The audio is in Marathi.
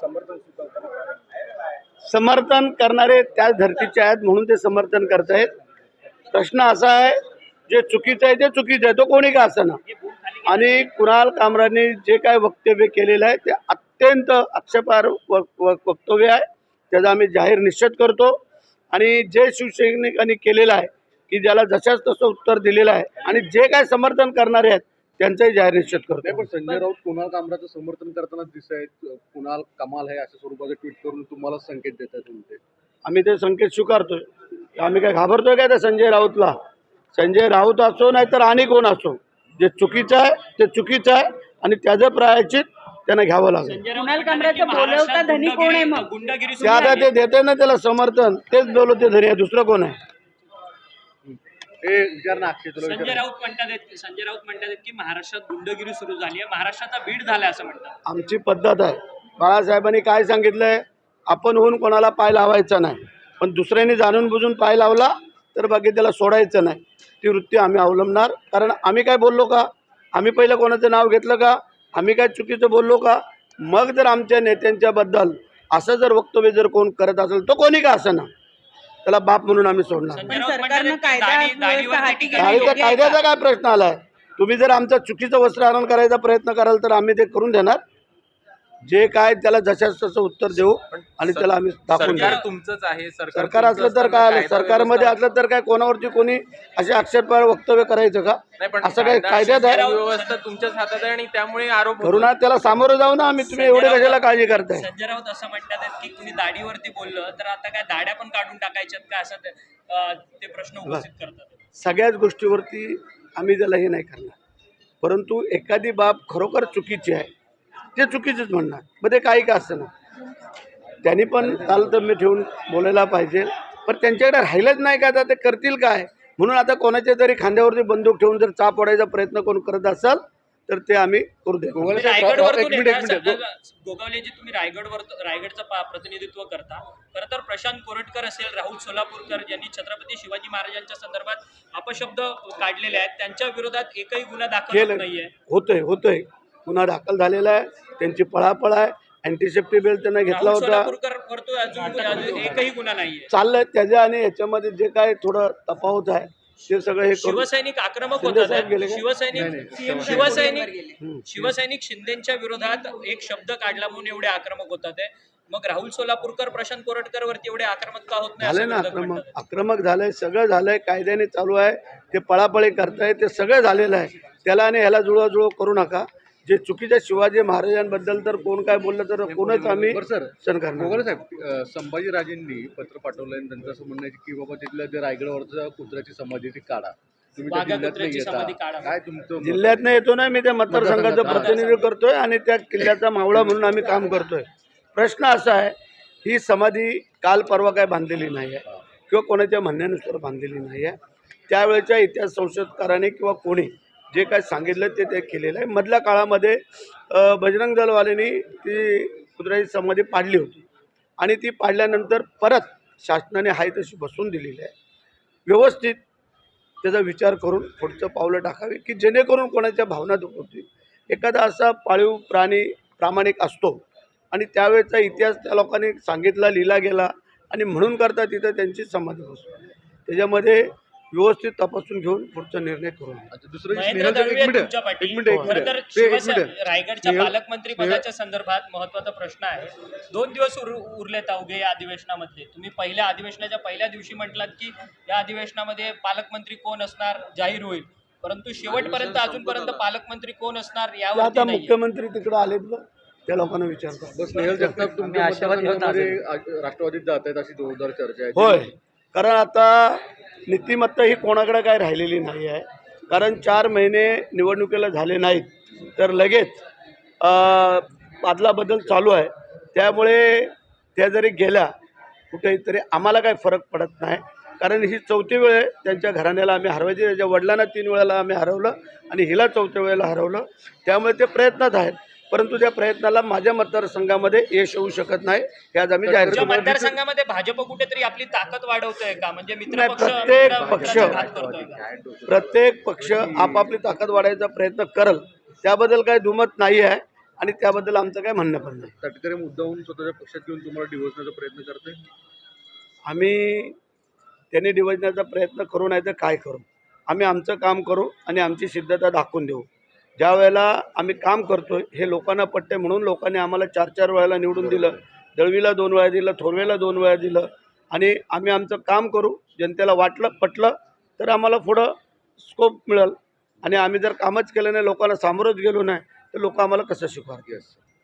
समर्थन समर्थन करणारे त्याच धर्तीचे आहेत म्हणून ते समर्थन करतायत प्रश्न असा आहे जे चुकीचं आहे ते चुकीचं आहे तो कोणी का ना आणि कुणाल कामराने जे काय वक्तव्य केलेलं आहे ते अत्यंत आक्षेपार व व- वक्तव्य आहे. त्याचा आम्ही जाहीर निश्चित करतो. आणि जे शिवसैनिकांनी केलेलं आहे की ज्याला जशाच तसं उत्तर दिलेलं आहे आणि जे काय समर्थन करणारे आहेत त्यांचाही जाहीर निषेध नाही करतो पण संजय राऊत कुणाल कामराचं समर्थन करताना दिसत कुणाल कमाल आहे अशा स्वरूपाचं ट्विट करून तुम्हाला संकेत देत आहेत आम्ही ते संकेत स्वीकारतोय. आम्ही काय घाबरतोय काय त्या संजय राऊतला? संजय राऊत असो नाही तर आणि कोण असो? जे चुकीचं आहे ते चुकीचं आहे आणि त्याचं प्रायचित त्यांना घ्यावं लागेल. कुणाल कामराचं बोलवता धनी कोण आहे मग? गुंडागिरी ते आता ते देते ना त्याला समर्थन तेच बोलवते धरी आहे दुसरं कोण आहे? हे विचार ना अक्षय तुला संजय राऊत म्हणतात आहेत- संजय राऊत म्हणतात आहेत की महाराष्ट्रात गुंडगिरी सुरू झाली आहे. महाराष्ट्राचा बीड झालाय असं म्हणतात. आमची पद्धत आहे. बाळासाहेबांनी काय सांगितलंय? आपण होऊन कोणाला पाय लावायचा नाही. पण दुसऱ्याने जाणून बुजून पाय लावला तर बाकी त्याला सोडायचं नाही. ती वृत्ती आम्ही अवलंबणार. कारण आम्ही काय बोललो का? आम्ही पहिलं कोणाचं नाव घेतलं का? आम्ही काय चुकीचं बोललो का? मग जर आमच्या नेत्यांच्याबद्दल असं जर वक्तव्य जर कोण करत असेल तो कोणी का असं ना? त्याला बाप म्हणून आम्ही सोडणार. कायद्याचा काय प्रश्न आलाय? तुम्ही जर आमचं चुकीचं वस्त्रहरण करायचा प्रयत्न कराल तर आम्ही ते करून देणार. जे काय त्याला जशाच तसं उत्तर देऊ आणि त्याला आम्ही दाखवून सरकार देऊ. तुमचंच आहे सरकार सरकार असलं तर काय आलं? सरकारमध्ये असलं तर काय कोणावरती कोणी असे आक्षेपार्ह वक्तव्य करायचं का? नाही पण असं काय कायदा- कायद्यात आहे? व्यवस्था तुमच्याच हातात आहे आणि त्यामुळे आरोप होतो. करुणा त्याला सामोरं जाऊ ना आम्ही. तुम्ही एवढे कशाला काळजी करताय? संजय राऊत असं म्हणतात आहेत की कुणी दाढीवरती बोललं तर आता काय दाढ्या पण काढून टाकायच्यात का? असं ते अं, ते प्रश्न उपस्थित करतात. सगळ्याच गोष्टीवरती आम्ही त्याला हे नाही करणार. परंतु एखादी बाब खरोखर चुकीची आहे. ते चुकीचंच म्हणणार. मग ते काही का असं ना त्यांनी पण तालतम्य ठेवून बोलायला पाहिजे. पण त्यांच्याकडे राहिलंच नाही का आता? ते करतील काय? म्हणून आता कोणाच्या तरी खांद्यावरती बंदूक ठेवून जर चा पडायचा प्रयत्न कोण करत असाल तर ते आम्ही करू दे गोगावले सगळं- गोगावलेजी तुम्ही रायगडवर रायगडचं प्रतिनिधित्व करता. खरं तर प्रशांत कोरटकर असेल राहुल सोलापूरकर यांनी छत्रपती शिवाजी महाराजांच्या संदर्भात अपशब्द काढलेले आहेत त्यांच्या विरोधात एकही गुन्हा दाखल नाहीये. होतंय होतंय. गुन्हा दाखल झालेला आहे त्यांची पळापळ आहे अँटीसेप्टी बेल त्यांना घेतला होता. सोलापूरकर वरतो अजून अजून एकही गुन्हा नाहीये. चाललंय त्याच्या आणि याच्यामध्ये जे काय थोडं तफावत आहे ते सगळं हे शिवसैनिक आक्रमक होतात. साहेब गेले का? शिवसैनिक शिवसैनिक शिवसैनिक शिंदेच्या विरोधात एक शब्द काढला म्हणून एवढे आक्रमक होतात. मग राहुल सोलापूरकर प्रशांत कोरटकर वरती एवढे आक्रमक का होत नाही ना आक्रमक. आक्रमक झालंय सगळं झालंय कायद्याने चालू आहे ते पळापळी करताय ते सगळं झालेलं आहे. त्याला आणि ह्याला जुळवाजुळव करू नका. जे चुकीच्या शिवाजी महाराजांबद्दल तर कोण काय बोललं तर कोणच आम्ही सर करणार साहेब संभाजीराजेंनी पत्र पाठवलंय आणि त्यांचं असं म्हणणं आहे की बाबा तिथल्या ते रायगडवरचं कुत्र्याची समाधी ती काढा जिल्ह्यात नाही समाधी येता काढा. काय तुमचं मत? जिल्ह्यातनं येतो ना मी त्या मतदारसंघाचं. प्रतिनिधित्व करतोय आणि त्या किल्ल्याचा मावळा म्हणून आम्ही काम करतोय प्रश्न असा आहे ही समाधी काल परवा काय बांधलेली नाही आहे किंवा कोणाच्या म्हणण्यानुसार बांधलेली नाही आहे त्यावेळेच्या इतिहास संशोधकाराने किंवा कोणी जे काय सांगितलं ते ते केलेलं आहे. मधल्या काळामध्ये बजरंग दलवाल्यांनी ती कुत्र्याची समाधी पाडली होती. आणि ती पाडल्यानंतर परत शासनाने हाय तशी बसून दिलेली आहे. व्यवस्थित त्याचा विचार करून पुढचं पावलं टाकावी की जेणेकरून कोणाच्या भावना दुखवतील एखादा असा पाळीव प्राणी प्रामाणिक असतो आणि त्यावेळेचा इतिहास त्या लोकांनी सांगितला लिहिला गेला आणि म्हणून करता तिथं त्यांची समाधी बसतो त्याच्यामध्ये व्यवस्थित तपासून घेऊन पुढचा निर्णय करून अच्छा, दुसरं महेंद्र स्नेहल साहेब, दळवी एक मिनिट तुमच्या पाठी. एक मिनिट एक खरं तर मिनिट. ते एक शिवसेना- मिनिट. रायगडच्या पालकमंत्री पदाच्या संदर्भात महत्त्वाचा प्रश्न आहे. दोन दिवस उर- उरलेत अवघे या अधिवेशनामधले. तुम्ही पहिल्या अधिवेशनाच्या पहिल्या दिवशी म्हटलात की या अधिवेशनामध्ये पालकमंत्री कोण असणार? जाहीर होईल. परंतु शेवटपर्यंत अजूनपर्यंत पालकमंत्री कोण असणार ते यावर आता मुख्यमंत्री तिकडं आलेत बघ त्या लोकांना विचारतो बस स्नेहल जगताप तुमच्या मतदारसंघामध्ये राष्ट्रवादीत जात आहेत अशी जोरदार चर्चा आहे. होय. कारण आता नीतिमत्ता ही कोणाकडे काय राहिलेली नाही आहे. कारण चार महिने निवडणुकीला झाले नाहीत. तर लगेच आदला बदल चालू आहे. त्यामुळे त्या जरी गेल्या कुठेही तरी आम्हाला काय फरक पडत नाही. कारण ही चौथी वेळ त्यांच्या घराण्याला आम्ही हरवायची. त्याच्या वडिलांना तीन वेळेला आम्ही हरवलं आणि हिला चौथ्या वेळेला हरवलं. त्यामुळे ते प्रयत्नात आहेत. परंतु त्या प्रयत्नाला माझ्या मतदारसंघामध्ये यश होऊ शकत नाही. हे आज आम्ही जाहीर केलं. मतदारसंघामध्ये भाजप कुठेतरी आपली ताकद वाढवतोय का? म्हणजे मित्र नाही, पक्ष प्रत्येक पक्ष-? प्रत्येक पक्ष आपापली ताकद वाढायचा प्रयत्न करल. त्याबद्दल काही दुमत नाही आहे आणि त्याबद्दल आमचं काय म्हणणं पण नाही. तटकरे मुद्दाहून स्वतःच्या पक्षात घेऊन तुम्हाला डिवोर्सण्याचा प्रयत्न करते आम्ही त्यांनी डिवचण्याचा प्रयत्न करू नाही तर काय करू? आम्ही आमचं काम करू आणि आमची सिद्धता दाखवून देऊ. ज्या वेळेला आम्ही काम करतो हे लोकांना पटते म्हणून लोकांनी आम्हाला चार चार वेळेला निवडून दिलं. दळवीला दोन वेळा दिलं थोरवेला दोन वेळा दिलं. आणि आम्ही आमचं काम करू. जनतेला वाटलं पटलं तर आम्हाला पुढं स्कोप मिळेल. आणि आम्ही जर कामच केलं नाही लोकांना सामोरंच गेलो नाही तर लोक आम्हाला कसं शिकवार येस